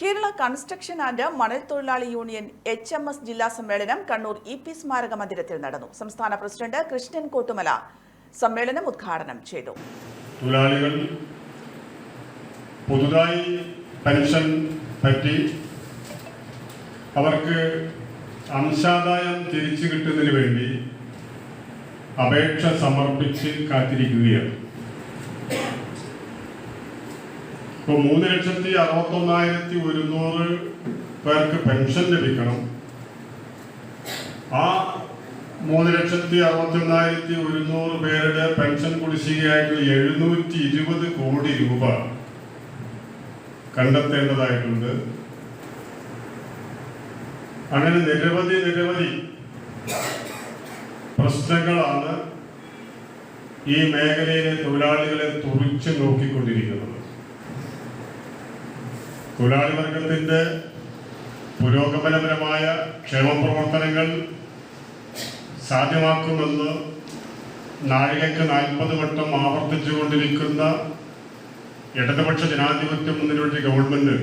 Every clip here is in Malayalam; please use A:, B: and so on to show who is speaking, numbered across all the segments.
A: കേരള കൺസ്ട്രക്ഷൻ ആൻഡ് മണൽ തൊഴിലാളി യൂണിയൻ എച്ച് എം എസ് ജില്ലാ സമ്മേളനം കണ്ണൂർ ഇ പി സ്മാരക മന്ദിരത്തിൽ നടന്നു. സംസ്ഥാന പ്രസിഡന്റ് കൃഷ്ണൻ കോട്ടുമല സമ്മേളനം ഉദ്ഘാടനം ചെയ്തു.
B: തൊഴിലാളികൾ പുതുതായി പെൻഷൻ പറ്റി അവർക്ക് അംശാദായം തിരിച്ചു കിട്ടുന്നതിന് വേണ്ടി അപേക്ഷ സമർപ്പിച്ച് കാത്തിരിക്കുകയാണ്. ഇപ്പോൾ മൂന്ന് ലക്ഷത്തി അറുപത്തൊന്നായിരത്തി ഒരുന്നൂറ് പേർക്ക് പെൻഷൻ ലഭിക്കണം. ആ മൂന്ന് ലക്ഷത്തി അറുപത്തി ഒന്നായിരത്തി ഒരുന്നൂറ് പേരുടെ പെൻഷൻ കുടിശ്ശികയായിട്ട് എഴുന്നൂറ്റി ഇരുപത് കോടി രൂപ കണ്ടെത്തേണ്ടതായിട്ടുണ്ട്. അങ്ങനെ നിരവധി നിരവധി പ്രശ്നങ്ങളാണ് ഈ മേഖലയിലെ തൊഴിലാളികളെ തുറിച്ചു നോക്കിക്കൊണ്ടിരിക്കുന്നത്. തൊഴിലാളി വർഗത്തിന്റെ പുരോഗമനപരമായ ക്ഷേമ പ്രവർത്തനങ്ങൾ സാധ്യമാക്കുമെന്ന് നാഴികയ്ക്ക് നാൽപ്പത് വട്ടം ആവർത്തിച്ചുകൊണ്ടിരിക്കുന്ന ഇടതുപക്ഷ ജനാധിപത്യ മുന്നണിയുടെ ഗവൺമെന്റ്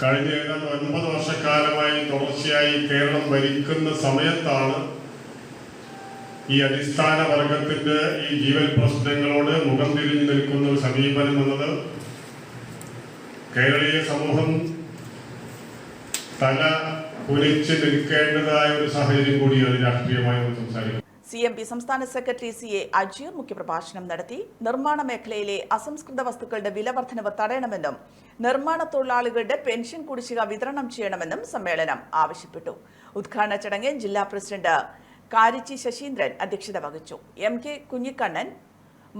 B: കഴിഞ്ഞ ഏതാണ്ട് ഒൻപത് വർഷക്കാലമായി തുടർച്ചയായി കേരളം ഭരിക്കുന്ന സമയത്താണ് ഈ അടിസ്ഥാന വർഗത്തിന്റെ ഈ ജീവൽ പ്രശ്നങ്ങളോട് മുഖം തിരിഞ്ഞു നിൽക്കുന്ന ഒരു സമീപനം എന്നത് കേരളീയ സമൂഹം തല കുലിച്ച് നിൽക്കേണ്ടതായ ഒരു സാഹചര്യം കൂടിയാണ് രാഷ്ട്രീയമായി സംസാരിക്കുന്നത്
A: സി എം പി സംസ്ഥാന സെക്രട്ടറി സി എ അജീർ മുഖ്യപ്രഭാഷണം നടത്തി. നിർമ്മാണ മേഖലയിലെ അസംസ്കൃത വസ്തുക്കളുടെ വില വർധനവ് തടയണമെന്നും നിർമ്മാണ തൊഴിലാളികളുടെ പെൻഷൻ കുടിശ്ശിക വിതരണം ചെയ്യണമെന്നും സമ്മേളനം ആവശ്യപ്പെട്ടു. ഉദ്ഘാടന ചടങ്ങിൽ ജില്ലാ പ്രസിഡന്റ് കാരിച്ചി ശശീന്ദ്രൻ അധ്യക്ഷത വഹിച്ചു. M K Kunhikannan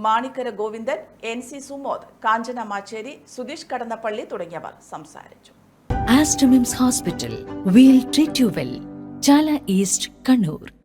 A: Manikkara Govindan N C Sumod Kanchana Macheri Sutheesh Kadannappalli തുടങ്ങിയവർ സംസാരിച്ചു.
C: Aster MIMS hospital we'll treat you well Chala East Kannur.